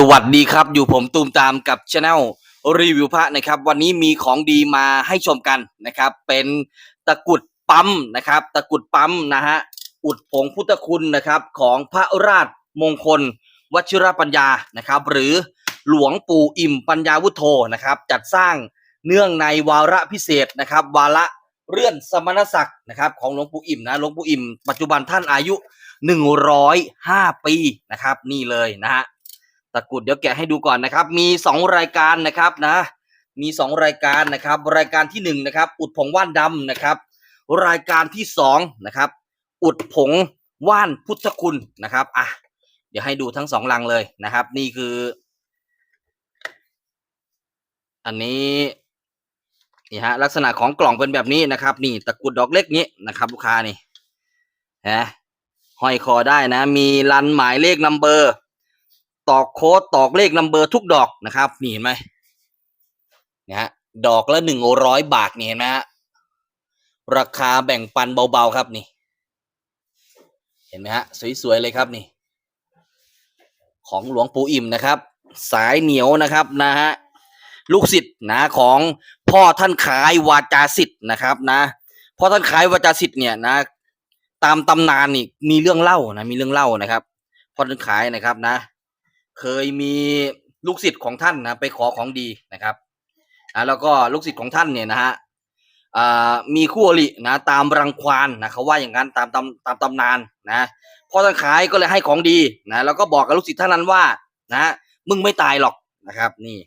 สวัสดีครับ อยู่ผมตูมตามกับช anel รีวิวพระนะครับ วันนี้มีของดีมาให้ชมกันนะครับ เป็นตะกุดปั๊มนะครับ ตะกุดปั๊มนะฮะอุดผงพุทธคุณนะครับของพระราชมงคล วชิรปัญญานะครับ หรือหลวงปู่อิ่มปัญญาวุฒโธนะครับ จัดสร้างเนื่องในวาระพิเศษนะครับ วาระเลื่อนสมณศักดิ์นะครับของหลวงปู่อิ่มนะหลวงปู่อิ่มปัจจุบันท่านอายุ 105 ปีนะครับ นี่เลยนะฮะ ตะกรุดเดี๋ยวแกะให้ดูก่อนนะครับ มีสองรายการนะครับนะ มีสองรายการนะครับ รายการที่หนึ่งนะครับ อุดผงว่านดำนะครับ รายการที่สองนะครับ อุดผงว่านพุทธคุณนะครับอะเดี๋ยวให้ดูทั้งสองลังเลยนะครับ นี่คือ อันนี้นี่ฮะลักษณะของกล่องเป็นแบบนี้นะครับ นี่ตะกรุดดอกเล็กนี้นะครับ ลูกค้านี่ฮะห้อยคอได้นะ มีรันหมายเลขนัมเบอร์ ตอกโค้ดตอกเลขนัมเบอร์ทุกดอกนะครับนี่เห็นไหมนี่ยฮะดอกละหนึ่งร้อยบาทนี่เห็นไหมฮะราคาแบ่งปันเบาๆครับนี่ เห็นไหมฮะสวยๆเลยครับนี่ ของหลวงปู่อิ่มนะครับ สายเหนียวนะครับนะฮะลูกศิษย์นะของพ่อท่านขายวาจาศิษย์นะครับนะพ่อท่านขายวาจาศิษย์เนี่ยนะ ตามตำนานนี่มีเรื่องเล่านะมีเรื่องเล่านะครับพ่อท่านขายนะครับนะ เคยมีลูกศิษย์ของท่านนะไปขอของดีนะครับอ่าแล้วก็ลูกศิษย์ของท่านเนี่ยนะฮะอ่ามีคู่อรินะตามรังควานนะเขาว่าอย่างนั้นตามตำตามตำนานนะพ่อท่านขายก็เลยให้ของดีนะแล้วก็บอกกับลูกศิษย์ท่านนั้นว่านะมึงไม่ตายหรอกนะครับนี่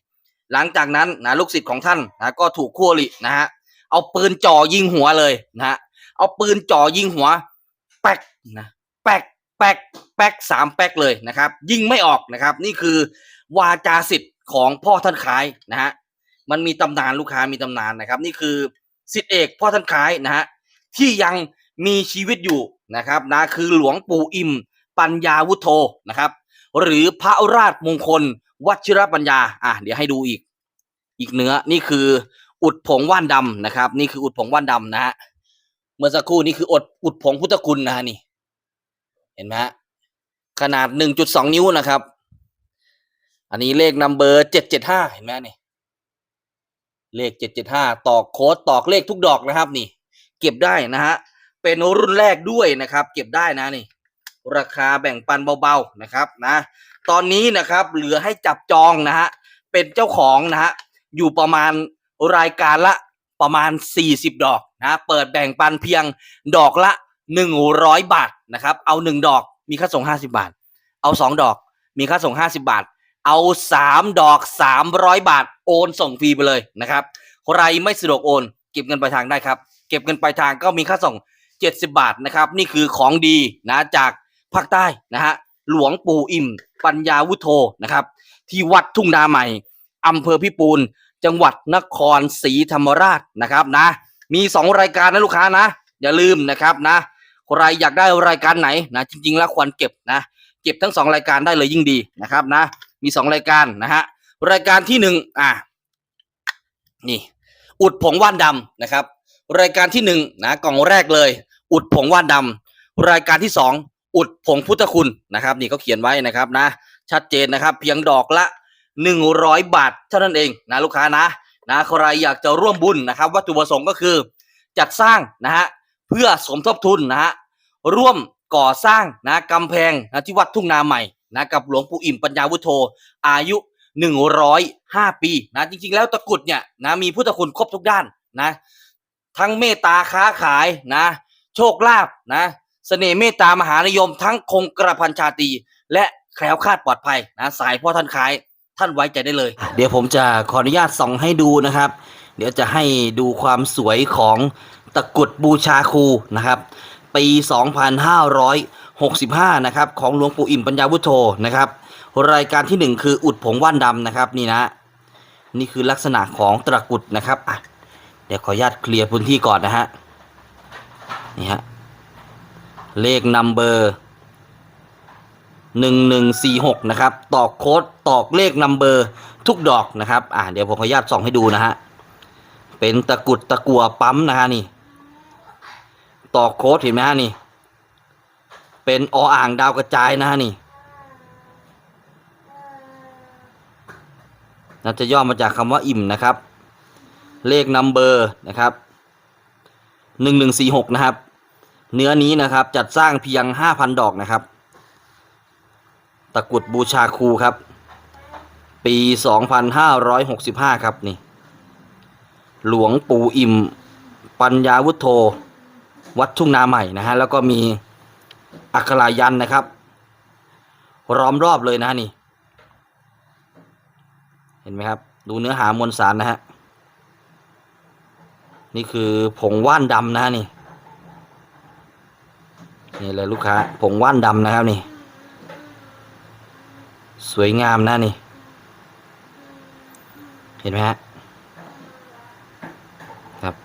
หลังจากนั้นนะลูกศิษย์ของท่านนะก็ถูกคู่อรินะฮะเอาปืนจ่อยิงหัวเลยนะฮะเอาปืนจ่อยิงหัว แป๊กนะแป๊ก แป๊กแป๊กสามแป๊กเลยนะครับ ยิงไม่ออกนะครับ นี่คือวาจาสิทธิ์ของพ่อท่านขายนะฮะมันมีตำนานลูกค้ามีตำนานนะครับ นี่คือสิทธิเอกพ่อท่านขายนะฮะที่ยังมีชีวิตอยู่นะครับนะคือหลวงปู่อิมปัญญาวุฒโธนะครับ หรือพระราชมงคล วัชิรปัญญาอะเดี๋ยวให้ดูอีก อีกเนื้อนี่คืออุดผงว่านดำนะครับ นี่คืออุดผงว่านดำนะฮะเมื่อสักครู่นี่คืออดอุดผงพุทธคุณนะฮะนี่ เห็นไหมขนาดหนึ่งจุดสองนิ้วนะครับ อันนี้เลขนัมเบอร์เจ็ดเจ็ดห้าเห็นไหมนี่ เลขเจ็ดเจ็ดห้าตอกโค้ดตอกเลขทุกดอกนะครับ นี่ เก็บได้นะฮะ เป็นรุ่นแรกด้วยนะครับ เก็บได้นะนี่ ราคาแบ่งปันเบาๆนะครับนะ ตอนนี้นะครับ เหลือให้จับจองนะฮะ เป็นเจ้าของนะฮะ อยู่ประมาณรายการละประมาณ 40 ดอกนะ เปิดแบ่งปันเพียงดอกละ 100บาทนะครับ เอา1ดอกมีค่าส่ง50บาท เอา2ดอกมีค่าส่ง50บาท เอา3ดอก300บาท โอนส่งฟรีไปเลยนะครับใครไม่สะดวกโอน เก็บเงินปลายทางได้ครับ เก็บเงินปลายทางก็มีค่าส่ง70บาทนะครับ นี่คือของดีนะจากภาคใต้นะฮะหลวงปู่อิ่ม ปัญญาวุฒโธนะครับ ที่วัดทุ่งนาใหม่อำเภอพิปูนจังหวัดนครศรีธรรมราชนะครับนะ มีสองรายการนะลูกค้านะ อย่าลืมนะครับนะ ใครอยากได้รายการไหนนะจริง ๆ แล้วควรเก็บนะเก็บทั้งสองรายการได้เลยยิ่งดีนะครับนะมีสองรายการนะฮะรายการที่หนึ่งอะนี่อุดผงว่านดำนะครับ รายการที่หนึ่งนะกล่องแรกเลย อุดผงว่านดำรายการที่สองอุดผงพุทธคุณนะครับ นี่เขาเขียนไว้นะครับนะ ชัดเจนนะครับ เพียงดอกละหนึ่งร้อยบาทเท่านั้นเองนะลูกค้านะนะใครอยากจะร่วมบุญนะครับ วัตถุประสงค์ก็คือจัดสร้างนะฮะเพื่อสมทบทุนนะฮะ ร่วมก่อสร้างนะกำแพงนะที่วัดทุ่งนาใหม่นะกับหลวงปู่อิ่มปัญญาวุฒโธอายุ 105 ปีนะจริงๆ แล้วตะกุดเนี่ยนะมีพุทธคุณครบทุกด้านนะทั้งเมตตาค้าขายนะโชคลาภนะเสน่ห์เมตตามหานิยม ทั้งคงกระพันชาตีและแคล้วคลาดปลอดภัยนะสายพ่อท่านขายท่านไว้ใจได้เลย เดี๋ยวผมจะขออนุญาตส่องให้ดูนะครับ เดี๋ยวจะให้ดูความสวยของตะกุดบูชาครูนะครับ ปี 2565 นะครับ ของหลวงปู่อิ่มปัญญาวุฒโธนะครับ รายการที่หนึ่งคืออุดผงว่านดำนะครับนี่นะนี่คือลักษณะของตะกุดนะครับอะเดี๋ยวขออนุญาตเคลียร์พื้นที่ก่อนนะฮะนี่ฮะเลขนัมเบอร์หนึ่งหนึ่งสี่หกนะครับตอกโค้ดตอกเลขนัมเบอร์ทุกดอกนะครับ อะเดี๋ยวผมขออนุญาตส่องให้ดูนะฮะ เป็นตะกุดตะกัวปั๊มนะฮะนี่ ตอกโค้ดเห็นไหมฮะนี่ เป็นออ่างดาวกระจายนะฮะนี่น่าจะย่อมาจากคำว่าอิ่มนะครับ เลขนัมเบอร์นะครับหนึ่งหนึ่งสี่หกนะครับ เนื้อนี้นะครับจัดสร้างเพียงห้าพันดอกนะครับ ตะกรุดบูชาครูครับ ปีสองพันห้าร้อยหกสิบห้าครับนี่ หลวงปู่อิ่ม ปัญญาวุฒโธ วัดทุ่งนาใหม่นะฮะแล้วก็มีอักขรายันนะครับล้อมรอบเลยนะนี่ เห็นไหมครับ ดูเนื้อหามวลสารนะฮะนี่คือผงว่านดำนะฮะนี่นี่เลยลูกค้าผงว่านดำนะครับนี่ สวยงามนะนี่ เห็นไหมฮะครับ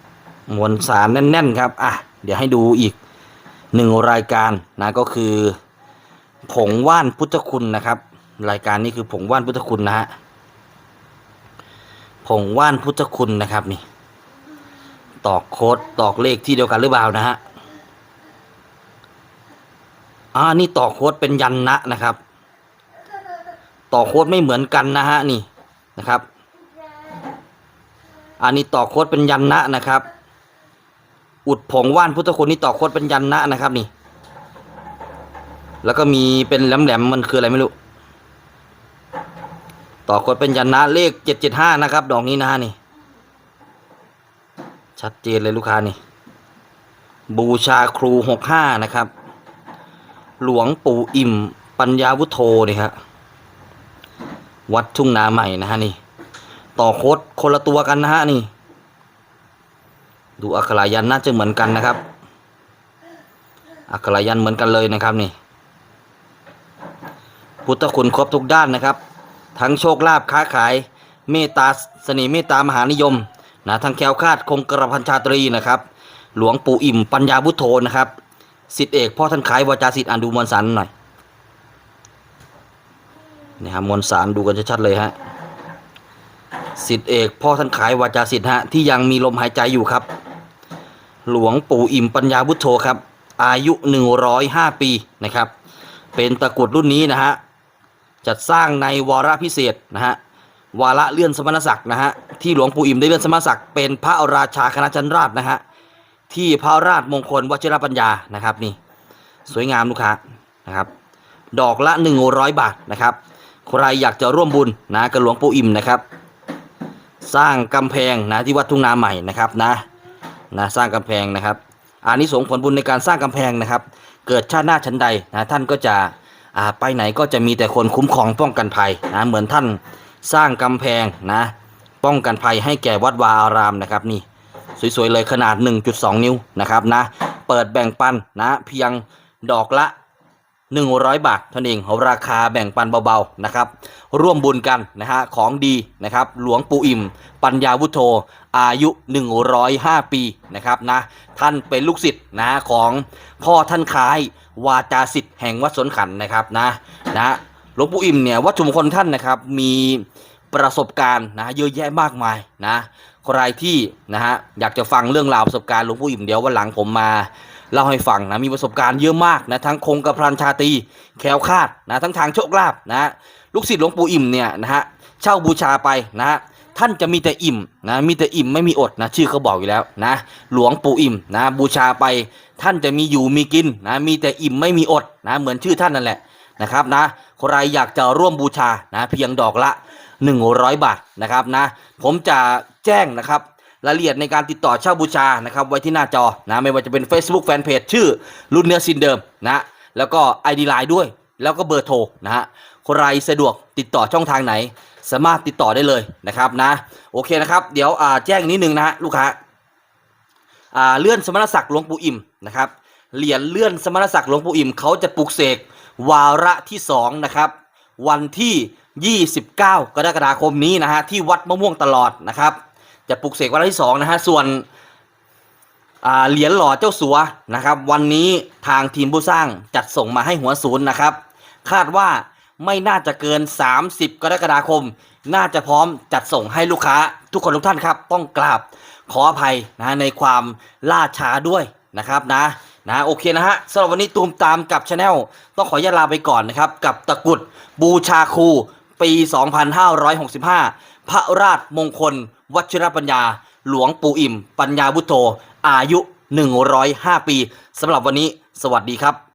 มวลสารแน่น ๆ ครับ อะ เดี๋ยวให้ดูอีกหนึ่งรายการนะก็คือ ผงว่านพุทธคุณนะครับ รายการนี้คือผงว่านพุทธคุณนะฮะผงว่านพุทธคุณนะครับนี่ ตอกโค้ดตอกเลขที่เดียวกันหรือเปล่านะฮะอ่านี่ตอกโค้ดเป็นยันนะนะครับ ต่อโค้ดไม่เหมือนกันนะฮะนี่นะครับอันนี้ต่อโค้ดเป็นยันนะนะครับ อุดผงว่านพุทธคุณนี่ต่อโค้ดเป็นยันนะนะครับนี่ แล้วก็มีเป็นแหลมๆมันคืออะไรไม่รู้ ต่อโค้ดเป็นยันนะเลขเจ็ดเจ็ดห้านะครับ ดอกนี้นะฮะนี่ ชัดเจนเลยลูกค้านี่ บูชาครูหกห้านะครับ หลวงปู่อิ่ม ปัญญาวุฒโธนี่ครับวัดทุ่งนาใหม่นะฮะนี่ ต่อโคดคนละตัวกันนะฮะนี่ ดูอักขรายันน่าจะเหมือนกันนะครับ อักขรายันเหมือนกันเลยนะครับนี่ พุทธคุณครบทุกด้านนะครับ ทั้งโชคลาภค้าขาย เมตตาเสน่ห์เมตตามหานิยมนะทั้งแคล้วคลาดคงกระพันชาตรีนะครับ หลวงปู่อิ่มปัญญาบุตโธนะครับสิทธิเอกพ่อท่านขายวาจาสิทธิ์อ่านดูมวลสารหน่อยนี่ฮะมวลสารดูกันชัดๆเลยฮะสิทธิเอกพ่อท่านขายวาจาสิทธิ์ฮะที่ยังมีลมหายใจอยู่ครับ หลวงปู่อิ่มปัญญาบุตโธครับ อายุ 105 ปีนะครับ เป็นตะกรุดรุ่นนี้นะฮะจัดสร้างในวาระพิเศษนะฮะวาระเลื่อนสมณศักดิ์นะฮะที่หลวงปู่อิ่มได้เลื่อนสมณศักดิ์เป็นพระราชาคณะจันราชนะฮะที่พระราชมงคลวชิรปัญญานะครับนี่สวยงามลูกค้านะครับดอกละ 100 บาทนะครับ ใครอยากจะร่วมบุญนะกับหลวงปู่อิ่มนะครับ สร้างกำแพงนะที่วัดทุ่งนาใหม่นะครับนะ นะสร้างกำแพงนะครับอันนี้สงผลบุญในการสร้างกำแพงนะครับ เกิดชาติหน้าชั้นใดนะท่านก็จะไปไหนก็จะมีแต่คนคุ้มครองป้องกันภัยนะเหมือนท่านสร้างกำแพงนะป้องกันภัยให้แก่วัดวาอารามนะครับนี่สวยๆเลยขนาด 1.2 นิ้วนะครับนะเปิดแบ่งปันนะเพียงดอกละ 100 บาทเท่านั้นเองราคาแบ่งปันเบาๆนะครับร่วมบุญกันนะฮะของดีนะครับหลวงปู่อิ่ม ปัญญาวุฒโธอายุ 105 ปีนะครับนะท่านเป็นลูกศิษย์นะของพ่อท่านคล้ายวาจาศิษย์แห่งวัดสนขันนะครับนะนะหลวงปู่อิ่มเนี่ยวัตถุมงคลท่านนะครับมีประสบการณ์นะเยอะแยะมากมายนะใครที่นะฮะอยากจะฟังเรื่องราวประสบการณ์หลวงปู่อิ่มเดี๋ยววันหลังผมมา เล่าให้ฟังนะมีประสบการณ์เยอะมากนะทั้งคงกระพรันชาตีแคล้วคาดนะทั้งทางโชคลาภนะลูกศิษย์หลวงปู่อิ่มเนี่ยนะฮะเช่าบูชาไปนะฮะท่านจะมีแต่อิ่มนะมีแต่อิ่มไม่มีอดนะชื่อเขาบอกอยู่แล้วนะหลวงปู่อิ่มนะบูชาไป ท่านจะมีอยู่มีกินนะมีแต่อิ่มไม่มีอดนะเหมือนชื่อท่านนั่นแหละนะครับนะใครอยากจะร่วมบูชานะเพียงดอกละ 100 บาทนะครับนะผมจะแจ้งนะครับ รายละเอียดในการติดต่อเช่าบูชานะครับไว้ที่หน้าจอนะไม่ว่าจะเป็น Facebook Fanpage ชื่อรุ่นเนื้อซินเดิมนะแล้วก็ ID Line ด้วย แล้วก็เบอร์โทรนะฮะใครสะดวกติดต่อช่องทางไหน สามารถติดต่อได้เลยนะครับนะโอเคนะครับเดี๋ยวอ่าแจ้งนิดนึงนะฮะลูกค้าอ่าเลื่อนสมณศักดิ์หลวงปู่อิ่มนะครับเหรียญเลื่อนสมณศักดิ์หลวงปู่อิ่มเขาจะปลุกเสกวาระที่สองนะครับวันที่ 29 กรกฎาคมนี้นะฮะที่วัดมะม่วงตลอดนะครับ จะปลุกเสกวันที่สองนะฮะ ส่วนเหรียญหล่อเจ้าสัวนะครับ วันนี้ทางทีมผู้สร้างจัดส่งมาให้หัวศูนย์นะครับ คาดว่าไม่น่าจะเกิน 30 กรกฎาคม น่าจะพร้อมจัดส่งให้ลูกค้าทุกคนทุกท่านครับ ต้องกราบขออภัยนะในความล่าช้าด้วยนะครับนะนะโอเคนะฮะสำหรับวันนี้ตูมตามกับชาแนลต้องขออนุญาลาไปก่อนนะครับ กับตะกุดบูชาครูปี 2565 พระราชมงคล วัชรปัญญา หลวงปู่อิ่ม ปัญญาวุฒโธอายุ 105 ปีสำหรับวันนี้ สวัสดีครับ